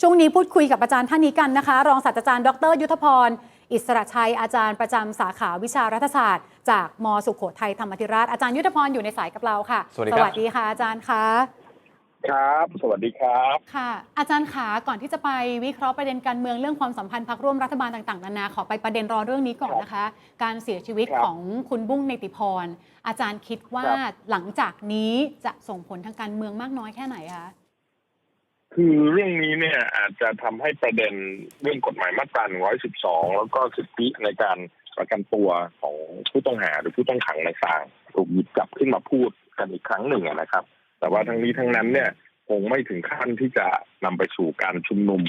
ช่วงนี้พูดคุยกับอาจารย์ท่านนี้กันนะคะ รองศาสตราจารย์ดร ยุทธพร อิสระชัยอาจารย์ประจำสาขาวิชารัฐศาสตร์ จากมสุขโขทัยธรรมธิราชอาจารย์ยุทธพรอยู่ในสายกับเราค่ะสวัสดีครับสวัสดีค่ะ อาจารย์คะครับ สวัสดีครับ ค่ะ อาจารย์ขาก่อนที่จะไปวิเคราะห์ประเด็นการเมืองเรื่องความสัมพันธ์พรรคร่วมรัฐบาลต่างๆนานาขอไปประเด็นรอเรื่องนี้ก่อนนะคะ การเสียชีวิตครับของคุณบุ้งเนติพร อาจารย์คิดว่าครับ หลังจากนี้จะส่งผลทางการเมืองมากน้อยแค่ไหนคะ คือเรื่องนี้เนี่ยอาจจะทำให้ประเด็นเรื่องกฎหมายมาตรา 112 แล้วก็สิทธิในการประกันตัวของผู้ต้องหาหรือผู้ต้องขังต่างๆถูกหยิบจับขึ้นมาพูดกันอีกครั้งหนึ่งอะนะครับ แต่ว่าทั้งนี้ทั้งนั้นเนี่ยคงไม่ถึงขั้นที่จะนำไปสู่การชุมนุม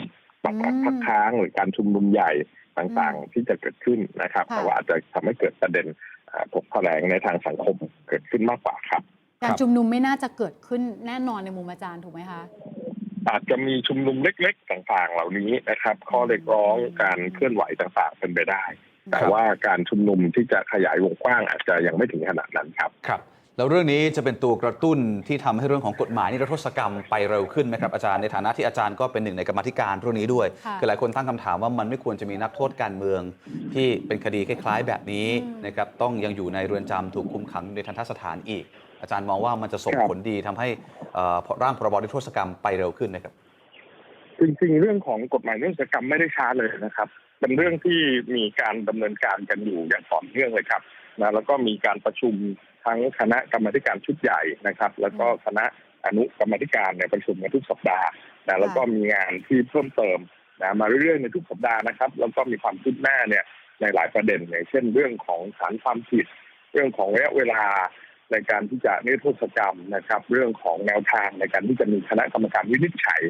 ปักหลักพักค้างหรือการชุมนุมใหญ่ต่างๆ ที่จะเกิดขึ้นนะครับค่ะแต่ว่าอาจจะทำให้เกิดประเด็นอ่าถกแถลงในทางสังคมเกิดขึ้นมากกว่าครับ การชุมนุมไม่น่าจะเกิดขึ้นแน่นอนในมุมอาจารย์ถูกไหมคะ อาจจะมีชุมนุมเล็ก ๆ ต่างๆ เหล่านี้นะครับ ข้อเรียกร้องการเคลื่อนไหวต่างๆเป็นไปได้ แต่ครับว่าการชุมนุมที่จะขยายวงกว้างอาจจะยังไม่ถึงขนาดนั้นครับครับแล้วเรื่องนี้จะเป็นตัวกระตุ้นที่ทำให้เรื่องของกฎหมายนิรโทษกรรมไปเร็วขึ้นไหมครับอาจารย์ในฐานะที่อาจารย์ก็เป็นหนึ่งในกรรมาธิการเรื่องนี้ด้วยค่ะคือหลายคนตั้งคำถามว่ามันไม่ควรจะมีนักโทษการเมือง ที่เป็นคดีคล้ายๆแบบนี้อืมนะครับต้องยังอยู่ในเรือนจำถูกคุมขังอยู่ในทันทสถานอีก อาจารย์มองว่ามันจะส่งครับผลดีทำให้เอ่อร่างพรบนิรโทษกรรมไปเร็วขึ้นนะครับ จริงๆ เรื่องของกฎหมายนิรโทษกรรมไม่ได้ช้าเลยนะครับ เป็นเรื่องที่มีการดำเนินการกันอยู่อย่างต่อเนื่องเลยครับนะแล้วก็มีการประชุมทั้งคณะกรรมาธิการชุดใหญ่นะครับ แล้วก็คณะอนุกรรมาธิการในยประชุมกันทุกสัปดาห์นะแล้วก็มีงานที่เพิ่มเติมนะมาเรื่อยๆในทุกสัปดาห์นะครับ แล้วก็มีความคืบหน้าเนี่ยในหลายประเด็นอย่างเช่นเรื่องของฐานความผิด เรื่องของระยะเวลา ในการที่จะนิรโทษกรรมนะครับ เรื่องของแนวทางในการที่จะมีคณะกรรมการวินิจฉัย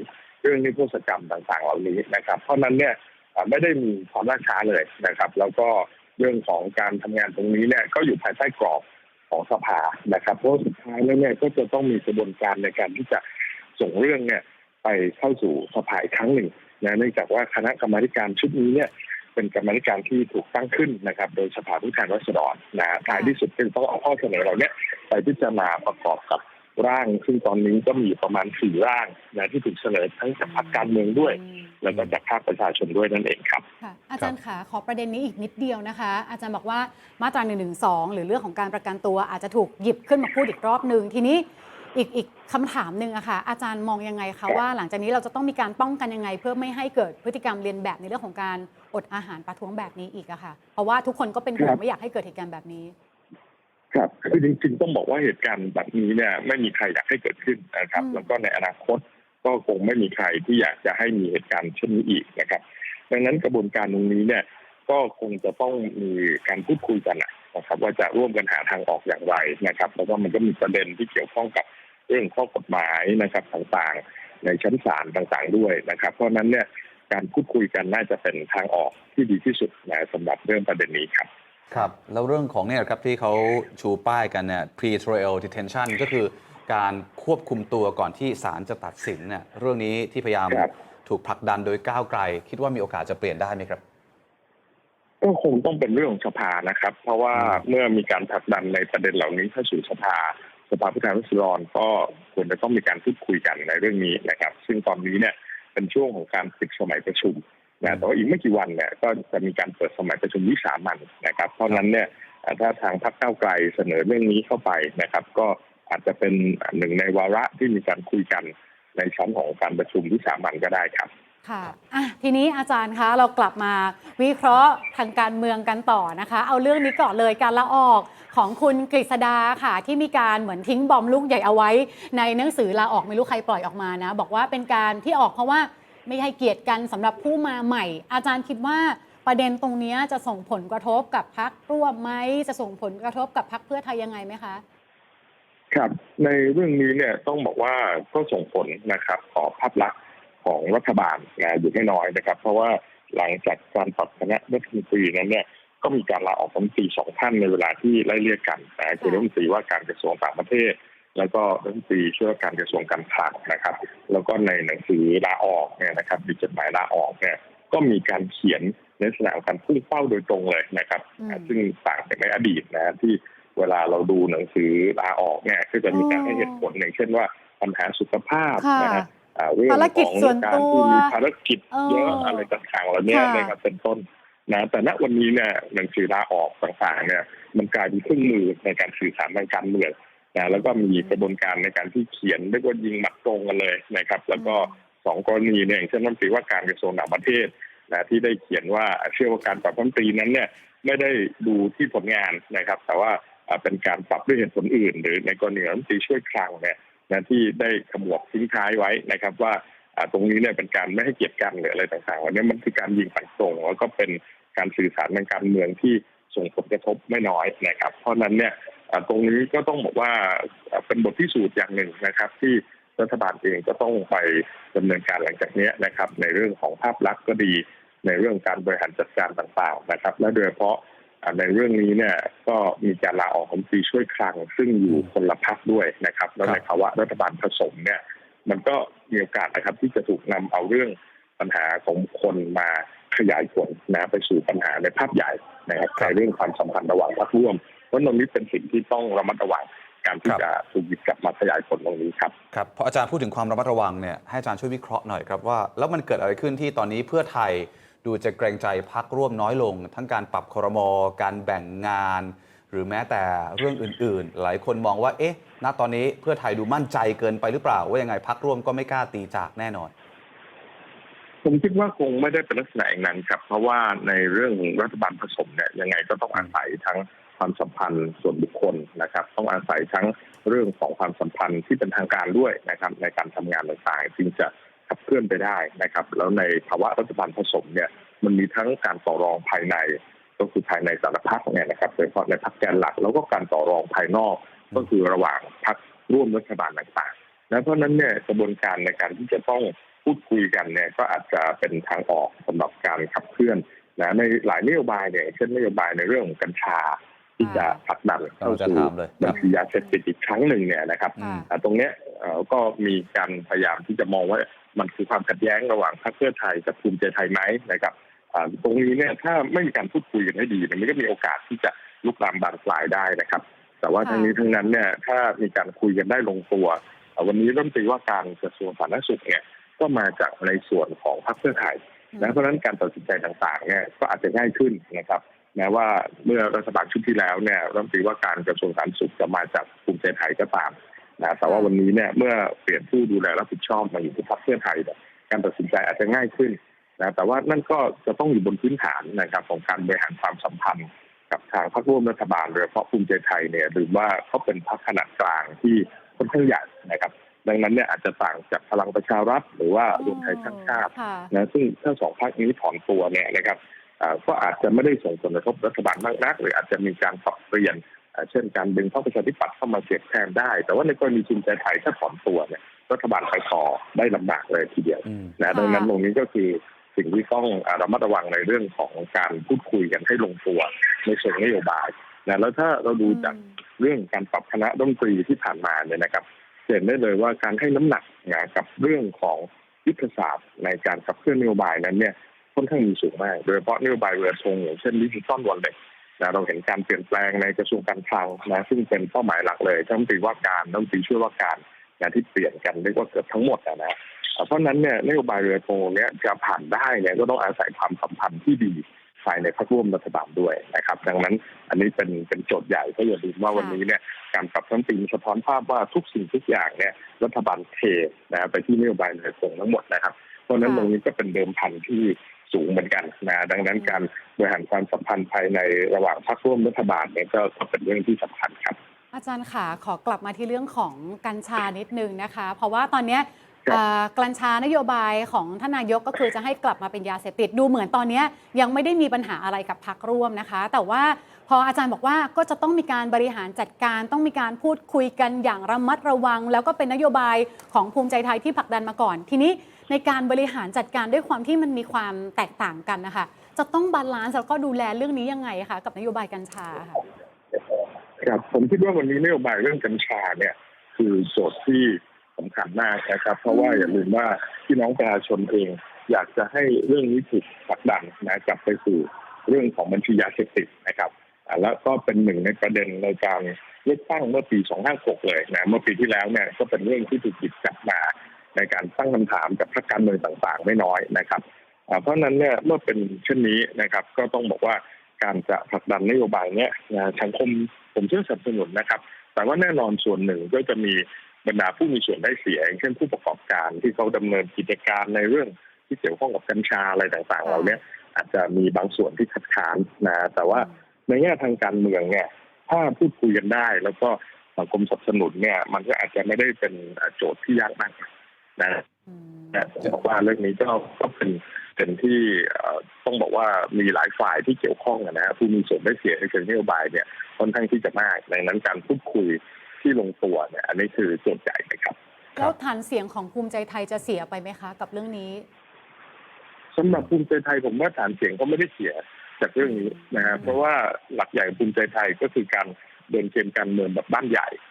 เรื่องนิรโทษกรรมต่างๆ เหล่านี้นะครับ เพราะนั้นเนี่ยไม่ได้มีความล่าช้าเลยนะครับ แล้วก็เรื่องของการทำงานตรงนี้เนี่ยก็อยู่ภายใต้กรอบของสภานะครับ เพราะสุดท้ายแล้วเนี่ยก็จะต้องมีกระบวนการในการที่จะส่งเรื่องเนี่ยไปเข้าสู่สภาอีกครั้งหนึ่งนะเนื่องจากว่าคณะกรรมาการชุดนี้เนี่ย เป็นกรรมาธิการที่ถูกตั้งขึ้นนะครับ โดยสภาผู้แทนราษฎรนะท้ายที่สุดก็ต้องเอาข้อเสนอเราเนี่ยไปพิจารณาประกอบกับร่าง ซึ่งตอนนี้ก็มีอยู่ประมาณสี่ร่างนะที่ถูกเสนอทั้งจากพรรคการเมืองด้วยอืมแล้วก็จากภาคประชาชนด้วยนั่นเองครับค่ะอาจารย์ขาขอประเด็นนี้อีกนิดเดียวนะคะ อาจารย์บอกว่ามาตรา1นึหรือเรื่องของการประกันตัว อาจจะถูกหยิบขึ้นมาพูดอีกรอบหนึ่งทีนี้อีกอีกคำถามหนึ่งอะค่ะอาจารย์มองยังไงคะว่า หลังจากนี้เราจะต้องมีการป้องกันยังไง เพื่อไม่ให้เกิดพฤติกรรมเรียนแบบในเรื่องของการ อดอาหารประท้วงแบบนี้อีกอะค่ะ เพราะว่าทุกคนก็เป็นห่วครังบไม่อยากให้เกิดเหตุการณ์แบบนี้ ครับคือจริงๆต้องบอกว่าเหตุการณ์แบบนี้เนี่ยไม่มีใครอยากให้เกิดขึ้นนะครับอืมแล้วก็ในอนาคตก็คงไม่มีใครที่อยากจะให้มีเหตุการณ์เช่นนี้อีกนะครับ ดังนั้นกระบวนการตรงนี้เนี่ยก็คงจะต้องมีการพูดคุยกันนะครับ ว่าจะร่วมกันหาทางออกอย่างไรนะครับ แล้วก็มันก็มีประเด็นที่เกี่ยวข้องกับเรื่องข้อกฎหมายนะครับต่างๆ ในชั้นศาลต่างๆด้วยนะครับ เพราะฉะนั้นเนี่ย การพูดคุยกันน่าจะเป็นทางออกที่ดีที่สุดนะสำหรับเรื่องประเด็นนี้ครับครับ แล้วเรื่องของเนี่ยครับที่เขาชูป้ายกันเนี่ย pre-trial detention ก็คือการควบคุมตัวก่อนที่ศาลจะตัดสินเนี่ยเรื่องนี้ที่พยายามครับถูกผลักดันโดยก้าวไกล คิดว่ามีโอกาสจะเปลี่ยนได้ไหมครับก็คงต้องเป็นเรื่องของสภานะครับ เพราะว่าอืมเมื่อมีการผลักดันในประเด็นเหล่านี้เข้าสู่สภา สภาผู้แทนราษฎรก็ควรจะต้องมีการพูดคุยกันในเรื่องนี้นะครับ ซึ่งตอนนี้เนี่ย เป็นช่วงของการปิดสมัยประชุมนะแต่ว่าอีกไม่กี่วันเนี่ยก็จะมีการเปิดสมัยประชุมวิสามันนะครับ เพราะนั้นเนี่ยถ้าทางพรรคเก้าไกลเสนอเรื่องนี้เข้าไปนะครับ ก็อาจจะเป็นหนึ่งในวาระที่มีการคุยกันในชั้นของการประชุมวิสามันก็ได้ครับ ค่ะอะ ทีนี้อาจารย์คะเรากลับมาวิเคราะห์ทางการเมืองกันต่อนะคะ เอาเรื่องนี้ก่อนเลยการละออกของคุณกฤษดาค่ะ ที่มีการเหมือนทิ้งบอมลูกใหญ่เอาไว้ ในหนังสือลาออกไม่รู้ใครปล่อยออกมานะ บอกว่าเป็นการที่ออกเพราะว่าไม่ให้เกียรติกันสำหรับผู้มาใหม่ อาจารย์คิดว่าประเด็นตรงเนี้ยจะส่งผลกระทบกับพักร่วมไหมจะส่งผลกระทบกับพักเพื่อไทยยังไงไหมคะครับในเรื่องนี้เนี่ยต้องบอกว่าก็ส่งผลนะครับต่อภาพลักษณ์ ของรัฐบาลนะอยู่ไม่น้อยนะครับ เพราะว่าหลังจากการปรับคณะรัฐมนตรีนั้นเนี่ยก็มีการลาออกรัฐมนตรีสองท่านในเวลาที่ไล่เรียกกันนะคือรัฐมนตรีว่าการกระทรวงต่างประเทศ แล้วก็รัฐมนตรีช่วยว่าการกระทรวงการคลังนะครับ แล้วก็ในหนังสือลาออกเนี่ยนะครับมีจดหมายลาออกเนี่ยก็มีการเขียนในลักษณะของการพุ่งเป้าโดยตรงเลยนะครับ ซึ่งต่างจากในอดีตนะที่เวลาเราดูหนังสือลาออกเนี่ยก็จะมีการให้เหตุผลอย่างเช่นว่าปัญหาสุขภาพนะฮะ เรื่องภารกิจของส่วนการตัวที่มีภารกิจเยอะเออออะไรต่างๆเหล่านี้ค่ะนะครับเป็นต้นนะแต่ณวันนี้เนี่ยหนังสือลาออกต่างๆเนี่ย มันกลายเป็นเครื่องมือในการสื่อสารทางการเมืองนะแล้วก็มีกระบวนการในการที่เขียนเรียกว่ายิงหมัดตรงกันเลยนะครับ แล้วก็สองกรณีเนี่ยอย่างเช่นรัฐมนตรีว่าการกระทรวงต่างประเทศนะที่ได้เขียนว่าเชื่อว่าการปรับรัฐมนตรีนั้นเนี่ยไม่ได้ดูที่ผลงานนะครับ แต่ว่าอ่าเป็นการปรับด้วยเหตุผลอื่น หรือในกรณีรัฐมนตรีช่วยคลังเนี่ย นะที่ได้ขมวดทิ้งท้ายไว้นะครับว่าตรงนี้เนี่ยเป็นการไม่ให้เกียรติกันหรืออะไรต่างๆวันนี้มันคือการยิงปัดตรงแล้วก็เป็นการสื่อสารทางการเมืองที่ส่งผลกระทบไม่น้อยนะครับ เพราะนั้นเนี่ยตรงนี้ก็ต้องบอกว่าเป็นบทพิสูจน์อย่างหนึ่งนะครับ ที่รัฐบาลเองก็ต้องไปดำเนินการหลังจากนี้นะครับ ในเรื่องของภาพลักษณ์ก็ดีในเรื่องการบริหารจัดการต่างๆนะครับ และโดยเฉพาะ ในเรื่องนี้เนี่ยก็มีการลาออกของรัฐมนตรีช่วยคลัง ซึ่งอยู่คนละพักด้วยนะครับ แล้วในภาวะรัฐบาลผสมเนี่ย มันก็มีโอกาสนะครับที่จะถูกนำเอาเรื่องปัญหาของบุคคลมาขยายผลนะไปสู่ปัญหาในภาพใหญ่นะครับในเรื่องความสัมพันธ์ระหว่างพรรคร่วมเพราะตรงนี้เป็นสิ่งที่ต้องระมัดระวังการที่ครับจะถูกหยิบกลับมาขยายผลตรงนี้ครับครับพออาจารย์พูดถึงความระมัดระวังเนี่ยให้อาจารย์ช่วยวิเคราะห์หน่อยครับว่า แล้วมันเกิดอะไรขึ้นที่ตอนนี้เพื่อไทย ดูจะเกรงใจพักร่วมน้อยลง ทั้งการปรับครมการแบ่งงาน หรือแม้แต่เรื่องอื่น ๆ หลายคนมองว่า เอ๊ะ ณตอนนี้เพื่อไทยดูมั่นใจเกินไปหรือเปล่า ว่ายังไงพักร่วมก็ไม่กล้าตีจากแน่นอน ผมคิดว่าคงไม่ได้เป็นลักษณะอย่างนั้นครับ เพราะว่าในเรื่องรัฐบาลผสมเนี่ยยังไงก็ต้องอาศัยทั้งความสัมพันธ์ส่วนบุคคลนะครับ ต้องอาศัยทั้งเรื่องของความสัมพันธ์ที่เป็นทางการด้วยนะครับ ในการทำงานต่างๆจึงจะขับเค ลื่อนไปได้นะครับ แล้วในภาวะรัฐบาลผสมเนี่ยมันมีทั้งการต่อรองภายใน ก็คือภายในแต่ละพรรคเนี่ยนะครับโดยเฉพาะในพรรคแกนหลัก แล้วก็การต่อรองภายนอกก็คือระหว่างพรรคร่วมรัฐบาลต่างๆนะเพราะฉะนั้นเนี่ยกระบวนการในการที่จะต้องพูดคุยกันเนี่ยก็อาจจะเป็นทางออกสำหรับการขับเคลื่อนนะในหลายนโยบายเนี่ยเช่นนโยบายในเรื่องของกัญชาที่จะผลักดันเข้าสู่เราจะถามเลยครับบัญชียาเสพติดอีกครั้งหนึ่งเนี่ยนะครับอืมอ่าตรงเนี้ยเอ่อก็มีการพยายามที่จะมองว่า มันคือความขัดแย้งระหว่างพรรคเพื่อไทยกับภูมิใจไทยไหมนะครับตรงนี้เนี่ยถ้าไม่มีการพูดคุยกันให้ดีเนี่ยมันก็มีโอกาสที่จะลุกลามบานปลายได้นะครับ แต่ว่าทั้งนี้ทั้งนั้นเนี่ยถ้ามีการคุยกันได้ลงตัว วันนี้ริ่มตีว่าการกระทรวงสาธารณสุขเนี่ยก็มาจากในส่วนของพรรคเพื่อไทยนะเพราะฉะนั้นการตัดสินใจต่างๆเนี่ยก็อาจจะง่ายขึ้นนะครับแม้ว่าเมื่อรัฐบาลชุดที่แล้วเนี่ยรัฐมนตรีว่าการกระทรวงสาธารณสุขจะมาจากภูมิใจไทยก็ตาม นะแต่ว่าวันนี้เนี่ยเมื่อเปลี่ยนผู้ดูแลรับผิดชอบมาอยู่ที่พรรคเพื่อไทยเนี่ยการตัดสินใจอาจจะง่ายขึ้นนะแต่ว่านั่นก็จะต้องอยู่บนพื้นฐานนะครับของการบริหารความสัมพันธ์ กับทางพรรคร่วมรัฐบาลโดยเฉพาะภูมิใจไทยเนี่ยหรือว่าเขาเป็นพรรคขนาดกลางที่ค่อนข้างใหญ่นะครับดังนั้นเนี่ยอาจจะต่างจากพลังประชารัฐหรือว่ารวมไทยสร้างชาติค่ะนะซึ่งถ้าสองพรรคนี้ถอนตัวเนี่ยนะครับอ่าก็อาจจะไม่ได้ส่งผลกระทบรัฐบาลมากนัก หรืออาจจะมีการปรับเปลี่ยนอ่า เช่นการดึงพรรคประชาธิปัตย์เข้ามาเสียบแทนได้ แต่ว่าในกรณีภูมิใจไทยถ้าถอนตัวเนี่ยรัฐบาลไปต่อได้ลำบากเลยทีเดียวอืมนะดังนั้นตรงนี้ก็คือสิ่งที่ต้องอ่าระมัดระวังในเรื่องของการพูดคุยกันให้ลงตัวในเชิงนโยบายนะแล้วถ้าเราดูจากเรื่องการปรับคณะรัฐมนตรีที่ผ่านมาเนี่ยนะครับเห็นได้เลยว่าการให้น้ำหนักนะกับเรื่องของยุทธศาสตร์ในการขับเคลื่อนนโยบายนั้นเนี่ยค่อนข้างมีสูงมาก โดยเฉพาะนโยบายเรือธงอย่างเช่นดิจิตอลวอลเล็ต นะเราเห็นการเปลี่ยนแปลงในกระทรวงการคลังนะซึ่งเป็นเป้าหมายหลักเลยทั้งตีว่าการรัฐมนตรีช่วยว่าการนะที่เปลี่ยนกันเรียกว่าเกือบทั้งหมดนะเพราะนั้นเนี่ยนโยบายเรือธงเนี้ยจะผ่านได้เนี่ยก็ต้องอาศัยความสัมพันธ์ที่ดีภายในพรรคร่วมรัฐบาลด้วยนะครับ ดังนั้นอันนี้เป็นเป็นโจทย์ใหญ่ก็อย่าลืมว่าวันนี้เนี่ยการปรับทั้งปีสะท้อนภาพว่าทุกสิ่งทุกอย่างเนี่ยรัฐบาลเทนะไปที่นโยบายเรือธงทั้งหมดนะครับ เพราะนั้นตรงนี้ก็เป็นเดิมพันที่ สูงเหมือนกันนะดังนั้นการบริหารความสัมพันธ์ภายในระหว่างพรรคร่วมรัฐบาลเนี่ยก็ก็เป็นเรื่องที่สำคัญครับ อาจารย์ค่ะขอกลับมาที่เรื่องของกัญชานิดนึงนะคะ เพราะว่าตอนเนี้ยครับเอ่อกัญชานโยบายของท่านนายกก็คือจะให้กลับมาเป็นยาเสพติดดูเหมือนตอนเนี้ยยังไม่ได้มีปัญหาอะไรกับพักร่วมนะคะ แต่ว่าพออาจารย์บอกว่าก็จะต้องมีการบริหารจัดการ ต้องมีการพูดคุยกันอย่างระมัดระวัง แล้วก็เป็นนโยบายของภูมิใจไทยที่ผลักดันมาก่อน ทีนี้ ในการบริหารจัดการด้วยความที่มันมีความแตกต่างกันนะคะจะต้องบาลานซ์แล้วก็ดูแลเรื่องนี้ยังไงคะกับนโยบายกัญชาค่ะครับผมคิดว่าวันนี้นโยบายเรื่องกัญชาเนี่ยคือโจทย์ที่สำคัญมากนะครับ เพราะว่าอย่าลืมว่าพี่น้องประชาชนเอง อยากจะให้เรื่องนี้ถูกผลักดันนะกลับไปสู่เรื่องของบัญชียาเสพติดนะครับแล้วก็เป็นหนึ่งในประเด็นในการเลือกตั้งเมื่อปี 256 เลยนะ เมื่อปีที่แล้วเนี่ยก็เป็นเรื่องที่ถูกหยิบจับมา ในการตั้งคำถามกับพรรคการเมืองต่างๆ ไม่น้อยนะครับ เพราะนั้นเนี่ยเมื่อเป็นเช่นนี้นะครับ ก็ต้องบอกว่าการจะผลักดันนโยบายเนี้ยสังคมผมเชื่อสนับสนุนนะครับ แต่ว่าแน่นอนส่วนหนึ่งก็จะมีบรรดาผู้มีส่วนได้เสียงเช่นผู้ประกอบการที่เขาดำเนินกิจการในเรื่องที่เกี่ยวข้องกับกัญชาอะไรต่างๆ เราเนี้ยอาจจะมีบางส่วนที่คัดค้านนะแต่ว่าในแง่ทางการเมืองเนี่ยถ้าพูดคุยกันได้ แล้วก็สังคมสนับสนุนเนี่ย มันก็อาจจะไม่ได้เป็นโจทย์ที่ยากมาก นะอืมแต่ผมบอกว่าเรื่องนี้ก็ก็เป็นเป็นที่เอ่อต้องบอกว่ามีหลายฝ่ายที่เกี่ยวข้องอะนะฮะผู้มีส่วนได้เสียในเชิงนโยบายเนี่ยค่อนข้างที่จะมากในนั้นการพูดคุยที่ลงตัวเนี่ยอันนี้คือโจทย์ใหญ่นะครับแล้วฐานเสียงของภูมิใจไทยจะเสียไปไหมคะ กับเรื่องนี้สำหรับภูมิใจไทยผมว่าฐานเสียงก็ไม่ได้เสียจากเรื่องนี้นะฮะเพราะว่าหลักใหญ่ของภูมิใจไทยก็คือการเดินเกมการเมืองแบบบ้านใหญ่ครับนะ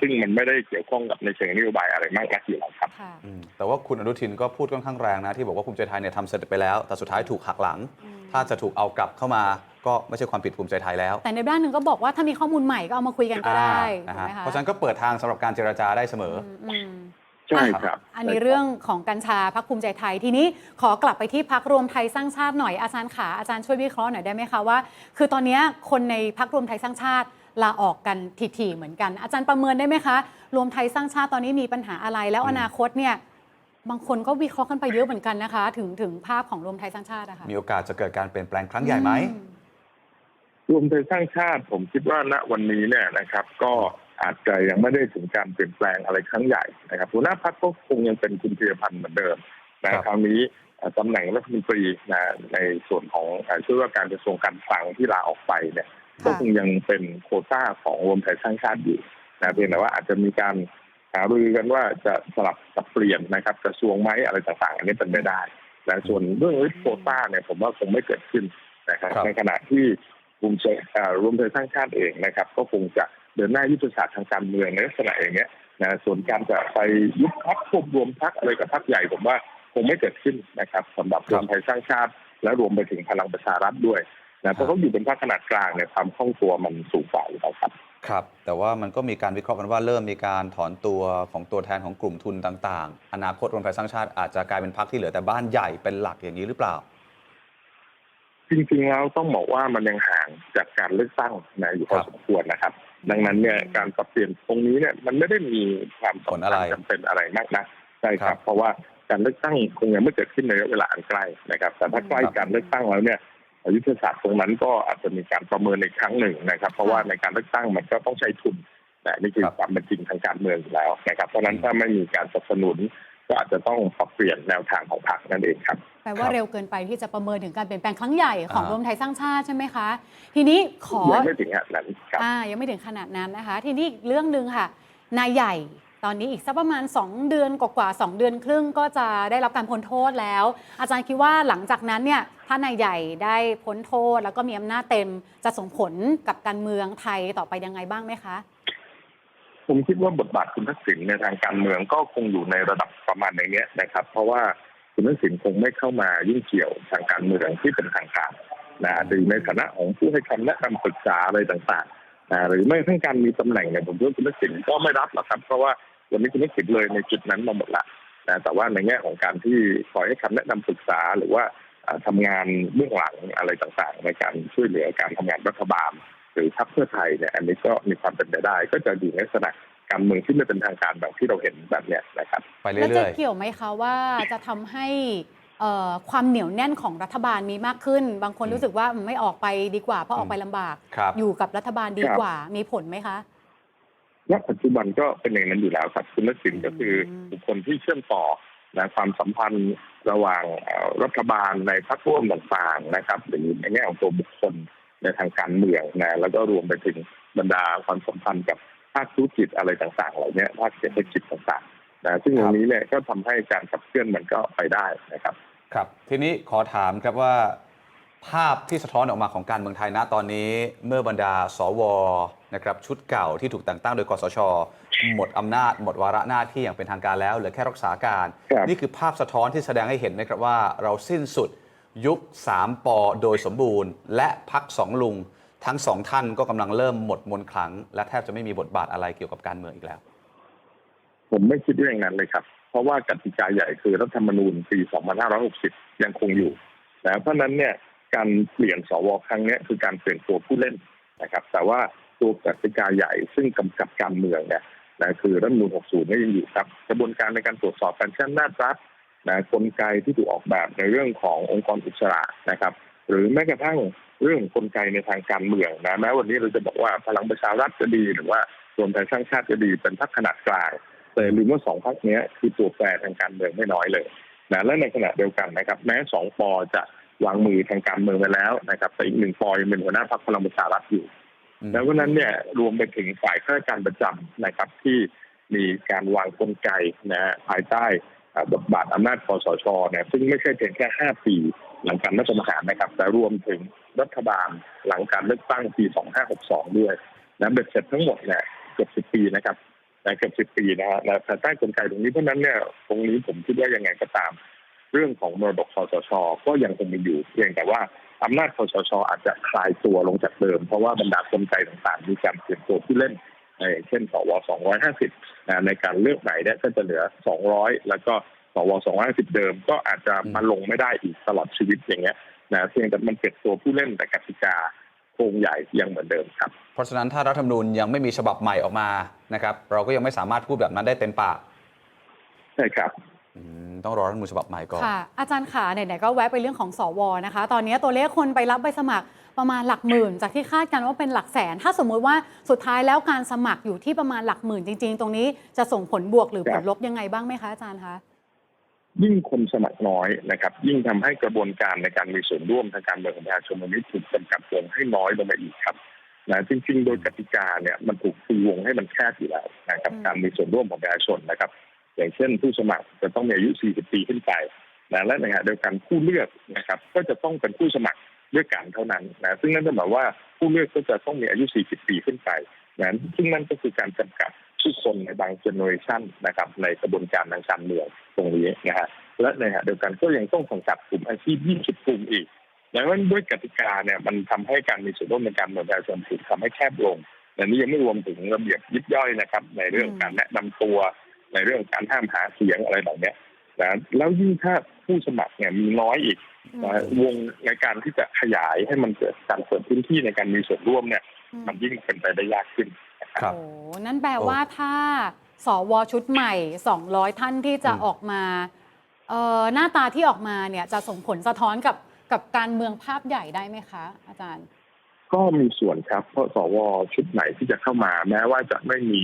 ซึ่งมันไม่ได้เกี่ยวข้องกับในเชิงนโยบายอะไรมากนักอยู่แล้วครับค่ะอืมแต่ว่าคุณอนุทินก็พูดค่อนข้างแรงนะ ที่บอกว่าภูมิใจไทยเนี่ยทำเสร็จไปแล้ว แต่สุดท้ายถูกหักหลังอืมถ้าจะถูกเอากลับเข้ามาก็ไม่ใช่ความผิดภูมิใจไทยแล้ว แต่ในด้านหนึ่งก็บอกว่าถ้ามีข้อมูลใหม่ก็เอามาคุยกันก็ได้อ่าถูกนะไหฮะมคะเพราะฉะนั้นก็เปิดทางสำหรับการเจรจาได้เสมออืมอืมใช่ครับ อันนี้เรื่องของกัญชาพักภูมิใจไทยทีนี้ขอกลับไปที่พักรวมไทยสร้างชาติหน่อยอาจารย์ขาอาจารย์ช่วยวิเคราะห์หน่อยได้ไหมคะว่า คือตอนนี้คนในพักรวมไทยสร้างชาติ ลาออกกันถี่ๆเหมือนกัน อาจารย์ประเมินได้ไหมคะ รวมไทยสร้างชาติตอนนี้มีปัญหาอะไร แล้วอืมอนาคตเนี่ยบางคนก็วิเคราะห์กันไปเยอะเหมือนกันนะคะ ถึงถึงภาพของรวมไทยสร้างชาติอะค่ะมีโอกาสจะเกิดการเปลี่ยนแปลงครั้งใหญ่ไหมอืรวมไทยสร้างชาติผมคิดว่าณวันนี้เนี่ยนะครับ ก็อาจจะยังไม่ได้ถึงการเปลี่ยนแปลงอะไรครั้งใหญ่นะครับหัวหน้าพักก็คงยังเป็นคุณธีรพันธ์เหมือนเดิมนะครับคราวนี้เอ่อตำแหน่งรัฐมนตรีนะในส่วนของเอ่อช่วยว่าการกระทรวงการคลังที่ลาออกไปเนี่ยค่ะ ก็คงยังเป็นโควต้าของรวมไทยสร้างชาติอยู่นะเพียงแต่ว่าอาจจะมีการหารือกันว่าจะสลับสับเปลี่ยนนะครับ กระทรวงไหมอะไรต่างๆ อันนี้เป็นไปได้แต่ส่วนเรื่องริบโควต้าเนี่ยผมว่าคงไม่เกิดขึ้นนะครับครับในขณะที่ภูมิใจเอ่อรวมไทยสร้างชาติเองนะครับ ก็คงจะเดินหน้ายุทธศาสตร์ทางการเมืองในลักษณะอย่างเงี้ยนะส่วนการจะไปยุบพักควบรวมพักอะไรกับพักใหญ่ผมว่าคงไม่เกิดขึ้นนะครับสำหรับรวมไทยสร้างชาติ และรวมไปถึงพลังประชารัฐด้วย นะเพราะเขาอยู่เป็นพรรคขนาดกลางเนี่ยความคล่องตัวมันสูงกว่าอยู่แล้วครับครับ แต่ว่ามันก็มีการวิเคราะห์กันว่าเริ่มมีการถอนตัวของตัวแทนของกลุ่มทุนต่าง ๆ อนาคตรวมไทยสร้างชาติอาจจะกลายเป็นพรรคที่เหลือแต่บ้านใหญ่เป็นหลักอย่างนี้หรือเปล่า จริงๆแล้วต้องบอกว่ามันยังห่างจากการเลือกตั้งนะอยู่พอครับสมควรนะครับ ดังนั้นเนี่ยการปรับเปลี่ยนตรงนี้เนี่ยมันไม่ได้มีความผลสำอะไรคัญจำเป็นอะไรมากนะใช่คครัรับบเพราะว่าการเลือกตั้งคงยังไม่เกิดขึ้นในระยะเวลาอันใกล้นะครับ แต่ถ้าใกล้ครับการเลือกตั้งแล้วเนี่ย ยุทธศาสตร์ตรงนั้นก็อาจจะมีการประเมินอีกครั้งหนึ่งนะครับ เพราะว่าในการเลือกตั้งมันก็ต้องใช้ทุนนะนี่คือความเป็นจริงทางการเมืองอยู่แล้วนะครับ เพราะฉะนั้นถ้าไม่มีการสนับสนุนก็อาจจะต้องปรับเปลี่ยนแนวทางของพรรคนั่นเองครับแปลว่าเร็วเกินไปที่จะประเมินถึงการเปลี่ยนแปลงครั้งใหญ่ของอ่ารรวมไทยสร้างชาติใช่ไหมคะ ทีนี้ขอยังไม่ถึงขนาดนั้นครับอ่ายังไม่ถึงขนาดนั้นนะคะ ทีนี้อีกเรื่องหนึ่งค่ะ นายใหญ่ตอนนี้อีกสักประมาณ 2 เดือนกว่าๆ2เดือนครึ่งก็จะได้รับการพ้นโทษแล้ว อาจารย์คิดว่าหลังจากนั้นเนี่ย ถ้านายใหญ่ได้พ้นโทษ แล้วก็มีอำนาจเต็มจะส่งผลกับการเมืองไทยต่อไปยังไงบ้างไหมคะ ผมคิดว่าบทบาทคุณทักษิณในทางการเมืองก็คงอยู่ในระดับประมาณอย่างเนี้นะครับ เพราะว่าคุณทักษิณคงไม่เข้ามายุ่งเกี่ยวทางการเมืองที่เป็นทางการนะอาจจะอในฐานะของผู้ให้คำแนะนำปรึกษาอะไรต่างๆนะหรือไม่ทั้งการมีตำแหน่งเนี่ยผมคิดว่าคุณทักษิณก็ไม่รับหรอกครับเพราะว่าวันนี้คุณทักษิณเลยในจุดนั้นมาหมดละนะแต่ว่าในแง่ของการที่คอยให้คำแนะนำปรึกษาหรือว่า อ่าทำงานเบื้องหลังอะไรต่างๆ ในการช่วยเหลือการทำงานรัฐบาล หรือพรรคเพื่อไทยเนี่ยอันนี้ก็มีความเป็นไปได้ ก็จะอยู่ในลักษณะการเมืองที่ไม่เป็นทางการแบบที่เราเห็นแบบเนี้ยนะครับไปแล้วจะเรื่อยเกี่ยวไหมคะว่าจะทำให้เอ่อความเหนียวแน่นของรัฐบาลมีมากขึ้น บางคนรู้สึกว่าไม่ออกไปดีกว่า เพราะออกไปลำบากๆครับอยู่กับรัฐบาลดีครับกว่ามีผลไหมคะณปัจจุบันก็เป็นอย่างนั้นอยู่แล้วครับคุณทักษิณก็คือบุคคลที่เชื่อมต่อ นะความสัมพันธ์ระหว่างรัฐบาลในพรรคร่วมต่างๆนะครับหรือในแง่ของตัวบุคคลในทางการเมืองนะแล้วก็รวมไปถึงบรรดาความสัมพันธ์กับภาคธุรกิจอะไรต่างๆเหล่านี้ภาคเศรษฐกิจต่างๆนะซึ่งตรงนี้เนี่ยก็ทำให้การขับเคลื่อนมันก็ไปได้นะครับ ครับ ทีนี้ขอถามครับว่า ภาพที่สะท้อนออกมาของการเมืองไทยณตอนนี้ เมื่อบรรดาสว นะครับชุดเก่าที่ถูกแต่งตั้งโดยกสช หมดอำนาจ หมดวาระหน้าที่อย่างเป็นทางการแล้วเหลือแค่รักษาการ ครับ นี่คือภาพสะท้อนที่แสดงให้เห็นนะครับว่าเราสิ้นสุดยุค 3ปอโดยสมบูรณ์ และพักสองลุง ทั้งสองท่านก็กำลังเริ่มหมดมนต์ขลัง และแทบจะไม่มีบทบาทอะไรเกี่ยวกับการเมืองอีกแล้ว ผมไม่คิดว่าอย่างนั้นเลยครับ เพราะว่ากติกาใหญ่คือรัฐธรรมนูญปี 2560 ยังคงอยู่นะเพราะฉะนั้นเนี่ยการเปลี่ยนสวครั้งเนี้ยคือการเปลี่ยนตัวผู้เล่นนะครับ แต่ว่า ตัวกติกาใหญ่ ซึ่งกำกับการเมืองเนี่ยนะคือรัฐมนูญ60เนี่ยังอยู่ครับ กระบวนการในการตรวจสอบการใช้อำนาจรัฐนะกลไกที่ถูกออกแบบในเรื่องขององค์กรอิสระนะครับ หรือแม้กระทั่งเรื่องกลไกในทางการเมืองนะแม้วันนี้เราจะบอกว่าพลังประชารัฐจะดี หรือว่ารวมไทยสร้างชาติจะดีเป็นพรรคขนาดกลางแต่ลืมว่าสองพรรคนี้คือตัวแปรทางการเมืองไม่น้อยเลยนะและในขณะเดียวกันนะครับ แม้สองปอจะวางมือทางการเมืองไปแล้วนะครับ แต่อีกหนึ่งปอยังเป็นหัวหน้าพรรคพลังประชารัฐอยู่ แล้วเพราะนั้นเนี่ยรวมไปถึงฝ่ายข้าราชการประจำนะครับที่มีการวางกลไกนะฮะภายใต้บทบาทอำนาจคอสชเนี่ยซึ่งไม่ใช่เพียงแค่ 5 ปีหลังการรัฐประหารนะครับ แต่รวมถึงรัฐบาลหลังการเลือกตั้งปี 2562 ด้วยนะเบ็ดเสร็จทั้งหมดเนี่ยเกือบ 10 ปีนะครับนะเกือบ 10 ปีนะฮะภายใต้กลไกตรงนี้เพราะนั้นเนี่ยตรงนี้ผมคิดว่ายังไงก็ตาม เรื่องของมรดกคอสช ก็ยังคงมีอยู่ เพียงแต่ว่าอำนาจคอสช อาจจะคลายตัวลงจากเดิม เพราะว่าบรรดากลไกต่างๆ มีการเปลี่ยนตัวผู้เล่นเอ่อเช่นสว250นะในการเลือกไหนเนี่ยก็จะเหลือ 200 แล้วก็สว250 เดิม ก็อาจจะมาลงไม่ได้อีกตลอดชีวิตอย่างเงี้ยนะเพียงแต่มันเปลี่ยนตัวผู้เล่นแต่กติกาโครงใหญ่ยังเหมือนเดิมครับ เพราะฉะนั้นถ้ารัฐธรรมนูญยังไม่มีฉบับใหม่ออกมานะครับ เราก็ยังไม่สามารถพูดแบบนั้นได้เต็มปากใช่ครับอืม ต้องรอรัฐธรรมนูญฉบับใหม่ก่อนค่ะอาจารย์ขาไหนๆก็แวะไปเรื่องของสวนะคะ ตอนนี้ตัวเลขคนไปรับใบสมัครประมาณหลักหมื่น จากที่คาดกันว่าเป็นหลักแสน ถ้าสมมุติว่าสุดท้ายแล้วการสมัครอยู่ที่ประมาณหลักหมื่นจริง ๆ ตรงนี้จะส่งผลบวกหรือคผรับลลบยังไงบ้างไหมคะอาจารย์คะยิ่งคนสมัครน้อยนะครับ ยิ่งทำให้กระบวนการในการมีส่วนร่วมทางการเมืองของประชาชนมันนี้ถูกจำกัดวงให้น้อยลงไปอีกครับนะจริง ๆ โดยกติกาเนี่ยมันถูกตีวงให้มันแคบอยู่แล้วนะครับอืมการมีส่วนร่วมของประชาชนนะครับ อย่างเช่นผู้สมัครจะต้องมีอายุ 40 ปีขึ้นไปนะและในขณะเดียวกันผู้เลือกนะครับ ก็จะต้องเป็นผู้สมัครด้วยกันเท่านั้นนะซึ่งนั่นจะหมายว่าผู้เลือกก็จะต้องมีอายุ 40 ปีขึ้นไปนะซึ่งนั่นก็คือการจำกัดผู้คนในบางเจเนอเรชันนะครับ ในกระบวนการทางการเมืองตรงนี้นะฮะและในขณะเดียวกันก็ยังต้องสังกัดกลุ่มอาชีพ 20 กลุ่มอีกดังนั้นด้วยกติกาเนี่ยมันทำให้การมีส่วนร่วมในการเมืองประชาชนถูกทำให้แคบลงแต่นี้ยังไม่รวมถึงระเบียบยิบย่อยนะครับ ในเรื่องการแนะนำตัว ในเรื่องการห้ามหาเสียงอะไรแบบเนี้ยนะแล้วยิ่งถ้าผู้สมัครเนี่ยมีน้อยอีกนะวงในการที่จะขยายให้มันเกิดการเปิดพื้นที่ในการมีส่วนร่วมเนี่ยอืมมันยิ่งเป็นไปได้ยากขึ้นครับโอ้นั่นแปลว่าถ้าสวชุดใหม่ 200 ท่านที่จะอืมออกมาเอ่อหน้าตาที่ออกมาเนี่ยจะส่งผลสะท้อนกับกับการเมืองภาพใหญ่ได้ไหมคะ อาจารย์ ก็มีส่วนครับ เพราะสวชุดไหนที่จะเข้ามา แม้ว่าจะไม่มี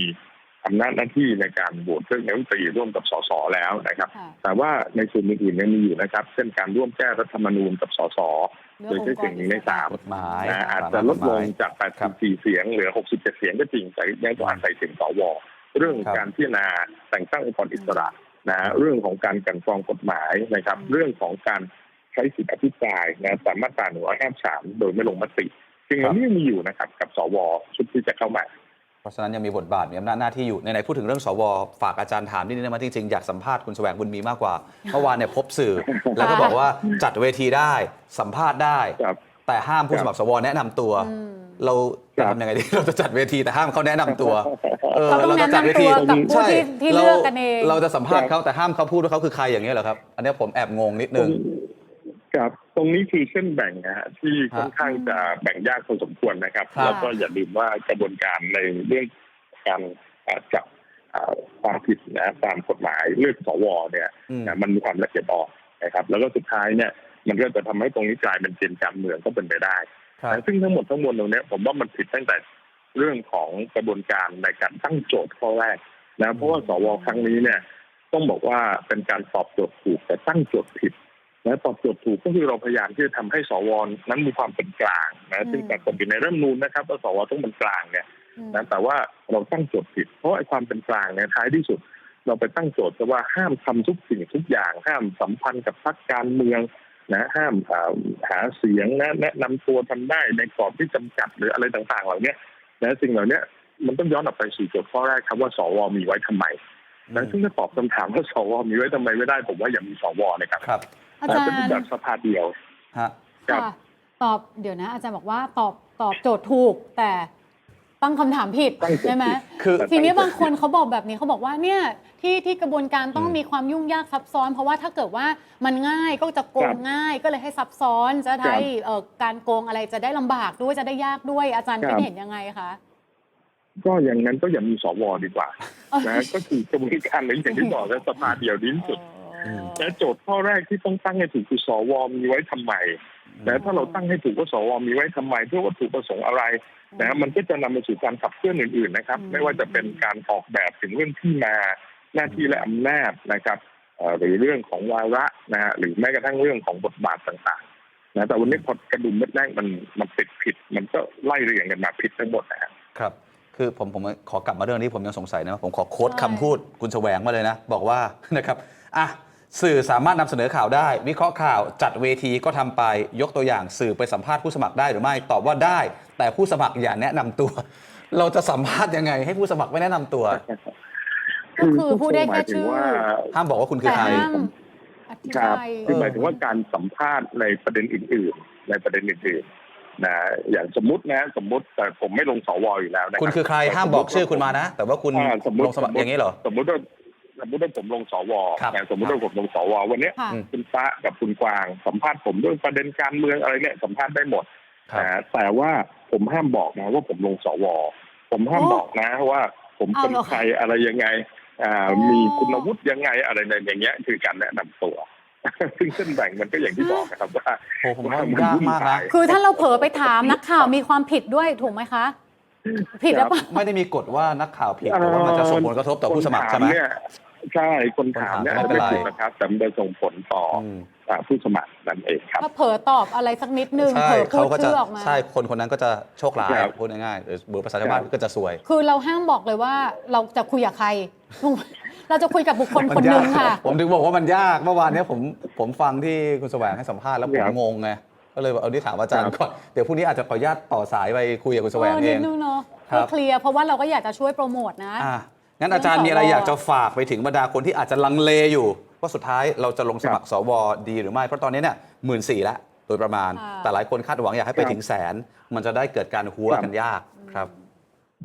อำนาจหน้าที่ในการโหวตเลือกนายกรัฐมนตรีร่วมกับสสแล้วนะครับค่ะแต่ว่าในส่วนอื่นๆยังมีอยู่นะครับ เช่นการร่วมแก้รัฐธรรมนูญกับสสเรื่โดองยใช้เสียงหนึ่งในสามกฎหมายนะอาจจะลดลงจากครับ84 เสียงเหลือ 67 เสียงก็จริงแต่ยังต้องอาศัยเสียงสวเรื่องครับการพิจารณาแต่งตั้งองค์กรอิสระนะเรื่องของการกลันกรองกฎหมายนะครับอืมเรื่องของการใช้สิทธิอภิปรายนะตามมาตรา153โดยไม่ลงมติซึ่งครัมันบยังมีอยู่นะครับ กับสวชุดที่จะเข้ามา เพราะฉะนั้นยังมีบทบาทมีอำนาจหน้าที่อยู่ในไหนๆพูดถึงเรื่องสวฝากอาจารย์ถามนิดนึงนะมาจริงๆอยากสัมภาษณ์คุณแสวงบุญมีมากกว่าเมื่อวานเนี่ยพบสื่อ แล้วก็บอกว่าจัดเวทีได้สัมภาษณ์ได้ ครับ แต่ห้ามผู้สมัครสวแนะนำตัว อืม เราครัจะบทำยังไงดี เราจะจัดเวทีแต่ห้ามเขาแนะนำตัวเออเขาต้องเราจะจัดเวทีแนะนำตัวกับผู้ใช่ที่ที่ราเลือกกันเอง เราจะสัมภาษณ์เขาแต่ห้ามเขาพูดว่าเขาคือใครอย่างเงี้ยเหรอครับ อันเนี้ยผมแอบงงนิดนึง ครับตรงนี้คือเส้นแบ่งนะฮะที่ค่อนข้างจะแบ่งยากพอสมควรนะครับครับแล้วก็อย่าลืมว่ากระบวนการในเรื่องการอ่าจับอ่าความผิดนะตามกฎหมายเลือกสวเนี่ยอืม นะมันมีความละเอียดอ่อนนะครับ แล้วก็สุดท้ายเนี่ยมันก็จะทำให้ตรงนี้กลายเป็นเกมการเมืองก็เป็นไปได้ ครับนะซึ่งทั้งหมดทั้งมวลตรงเนี้ยผมว่ามันผิดตั้งแต่เรื่องของกระบวนการในการตั้งโจทย์ข้อแรกนะเพราะว่าสวครั้งนี้เนี่ย ต้องบอกว่าเป็นการตอบโจทย์ถูกแต่ตั้งโจทย์ผิด นะตอบโจทย์ถูกก็คือเราพยายามที่จะทำให้สวนั้นมีความเป็นกลางนะซึ่งปรากฏอยู่ในรัฐธรรมนูญนะครับว่าสวต้องเป็นกลางเนี่ยอืมนะแต่ว่าเราตั้งโจทย์ผิด เพราะไอ้ความเป็นกลางเนี่ยท้ายที่สุด เราไปตั้งโจทย์ซะว่าห้ามทำทุกสิ่งทุกอย่าง ห้ามสัมพันธ์กับพรรคการเมืองนะห้ามอ่าหาเสียงนะแนะนำตัวทำได้ในกรอบที่จำกัดหรืออะไรต่างๆ เหล่านี้นะสิ่งเหล่านี้มันต้องย้อนออกไปสู่โจทย์ข้อแรกครับว่าสวมีไว้ทำไมนะซึ่งถ้าตอบคำถามว่าสวมีไว้ทำไมไม่ได้ผมว่าอย่ามีสวนะครับครับ อาจารเป็นรูปย์แบบสภาเดียวฮะครับ ค่ะตอบเดี๋ยวนะ อาจารย์บอกว่าตอบตอบโจทย์ถูกแต่ตั้งคำถามผิดตั้งโจทย์ผิดใช่ไหมคือ ทีนี้บางคนเขาบอกแบบนี้เขาบอกว่าเนี่ยที่ที่กระบวนการต้องอืม มีความยุ่งยากซับซ้อน เพราะว่าถ้าเกิดว่ามันง่ายก็จะโกครังบง่ายก็เลยให้ซับซ้อนจะได้เอ่อการโกงอะไรจะได้ลำบากด้วยจะได้ยากด้วยอาจารย์ครัคิดบเห็นยังไงคะ ก็อย่างนั้นก็อย่ามีสวดีกว่านะก็คือกระบวนการในอย่างที่บอกแล้วสภาเดียวดีที่สุดอืม และโจทย์ข้อแรกที่ต้องตั้งให้ถูกคือสวมีไว้ทำไมนะถ้าเราตั้งให้ถูกว่าสวมีไว้ทำไม เพื่อวัตถุประสงค์อะไรนะมันก็จะนำไปสู่การขับเคลื่อนอื่นๆนะครับอืมไม่ว่าจะเป็นการออกแบบถึงเรื่องที่มาหน้าที่และอำนาจนะครับเอ่อหรือเรื่องของวาระนะฮะหรือแม้กระทั่งเรื่องของบทบาทต่างๆนะแต่วันนี้พอกระดุมเม็ดแรกมันมันติดผิด มันก็ไล่เรียงกันมาผิดทั้งหมดนะฮะครับ คือผมผมขอกลับมาเรื่องนี้ผมยังสงสัยนะผมขอโค้ดใช่คำพูดคุณแสวงมาเลยนะ บอกว่านะครับอะ สื่อสามารถนำเสนอข่าวได้ วิเคราะห์ข่าวจัดเวทีก็ทำไปยกตัวอย่างสื่อไปสัมภาษณ์ผู้สมัครได้หรือไม่ตอบว่าได้ แต่ผู้สมัครอย่าแนะนำตัว เราจะสัมภาษณ์ยังไง ให้ผู้สมัครไม่แนะนำตัว ก็คือพูดได้แค่ชื่อหมายถึงว่าห้ามบอกว่าคุณคือแต่ใครห้ามอธิครับบายคือหมายถึงว่าการสัมภาษณ์ในประเด็นอื่น ๆ ในประเด็นอื่นๆนะอย่างสมมตินะสมมติแต่ผมไม่ลงสวอยู่แล้วนะคุณคือใครห้ามบอกชื่อคุณมานะ แต่ว่าคุณอ่าสมมติลงสมัครอย่างนี้เหรอสมมติว่า สมมติว่าผมลงสวครับนะสมมติว่าผมลงสววันเนี้ยค่ะอืมคุณฟ้ากับคุณกวาง สัมภาษณ์ผมเรื่องประเด็นการเมืองอะไรเนี่ยสัมภาษณ์ได้หมดครับ นะแต่ว่าผมห้ามบอกนะว่าผมลงสวผมห้ามโอ้บอกนะว่า ผมเป็นเอาเหรอใครอะไรยังไงอ่าโอ้ มีคุณวุฒิยังไงอะไรในอย่างเงี้ยคือการแนะนำตัว ซึ่งเส้นแบ่งมันก็อย่างที่บอกนะครับว่า โอ้ผมว่ามันยากมากนะคือถ้าเราเผลอไปถามนักข่าวมีความผิดด้วยถูกไหมคะ ผิดหรือเปล่า ไม่ได้มีกฎว่านักข่าวผิดแต่ว่ามันจะส่งผลกระทบต่อผู้สมัครใช่ไหมนถาเนี่ย ใช่คนถามเนี่ยคนถามไม่เป็นไรไม่ผิดนะครับแต่มันจะส่งผลต่อออืมอ่าผู้สมัครนั่นเองครับ ถ้าเผลอตอบอะไรสักนิดนึงใช่เผลอพูเขาดก็จะชื่อออกมา ใช่คนคนนั้นก็จะโชคร้ายครับพูดง่ายๆหรือเบอร์ภาษาชาวบ้านครับก็จะซวย คือเราห้ามบอกเลยว่าเราจะคุยกับใคร เราจะคุยกับบุคคลคนหนึ่งค่ะ ผมถึงบอกว่ามันยากเมื่อวานเนี้ยผมผมฟังที่คุณแสวงให้สัมภาษณ์แล้วผมครับงงไงก็เลยบอกเอาที่ถามอาจารย์ครับก่อนเดี๋ยวพรุ่งนี้อาจจะขออนุญาตต่อสายไปคุยกับคุณแสวงเออเอนิดงนึงเนาะครับเคลียร์เพราะว่าเราก็อยากจะช่วยโปรโมทนะอะ งั้นอาจารย์มีอะไรสวอยากจะฝากไปถึงบรรดาคนที่อาจจะลังเลอยู่ ว่าสุดท้ายเราจะลงสมัครสวดีหรือไม่ เพราะตอนนี้เนี่ยหมื่นสี่ละโดยประมาณค่ะแต่หลายคนคาดหวังอยากให้ไปถึงแสน มันจะได้เกิดการหัวกันยากครับ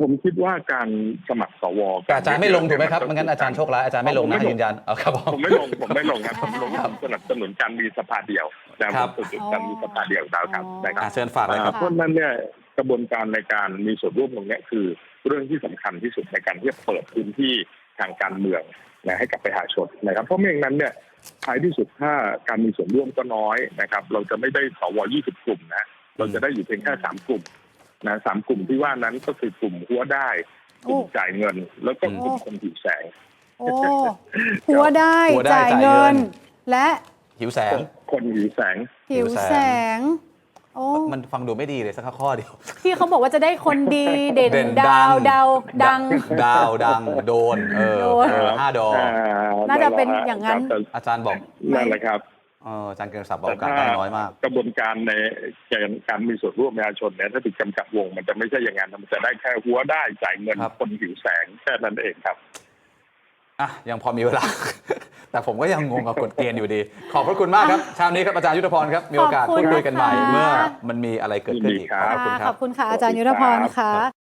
ผมคิดว่าการสมัครสวแต่อาจารย์ไม่ลงถูกไหมครับไม่งั้นอาจารย์โชคร้ายอาจารย์ไม่ลงผมนะไม่ลงยืนยันเอาครับผมผมไม่ลงผมไม่ลงครับผมลงผมสนับสนุนการมีสภาเดียวนะคผรับมสนับสนุนการมีสภาเดียวแล้วครับอ๋อนะครับอะเชิญฝากเลยครับอ่าเพราะฉะนั้นเนี่ยกระบวนการในการมีส่วนร่วมตรงเนี้ยคือ เรื่องที่สำคัญที่สุดในการที่จะเปิดพื้นที่ทางการเมืองนะให้กับประชาชนนะครับ เพราะไม่อย่างนั้นเนี่ยท้ายที่สุดถ้าการมีส่วนร่วมก็น้อยนะครับ เราจะไม่ได้สว20กลุ่มนะเราจะได้อยู่เพียงแค่สามกลุ่มนะสามกลุ่มที่ว่านั้นก็คือกลุ่มหัวได้กลุ่มโอ้จ่ายเงิน แล้วก็กลุ่มโอ้คนผิวแสงโอ้หัวได้หัวได้จ่ายจ่ายเงิเงินนและหิวแสงคนผิวแสงหิวหิวแสแสงง โอ้ มันฟังดูไม่ดีเลยสักข้อเดียว ที่เขาบอกว่าจะได้คนดีเด่นเด่นดาวดัดางวดัง ดาวดังโดน เออโดน เออห้าดอกน่าจะเป็นอย่างนั้น ครับอาจารย์บอกนั่นแหละครับ เอออาจารย์เกรียงศักดิ์บอกโอกาสได้น้อยมาก กระบวนการในการการมีส่วนร่วมประชาชนเนี่ยถ้าถูกจำกัดวง มันจะไม่ใช่อย่างนั้นมันจะได้แค่หัวได้จ่ายเงินครับ คนผิวแสงแค่นั้นเองครับ อะยังพอมีเวลา แต่ผมก็ยังงงกับกฎเกณฑ์อยู่ดี ขอบพระคุณมากครับเช้านี้ครับอาจารย์ยุทธพรครับมีโอกาสขอบคุพูณดคุยกันใหม่นะคะเมื่อมันมีอะไรเกิดขึ้นอีกยินดีครับขอบคุณคขรัอบบคุณค่ะอาจารย์ยุทธพรค่ะ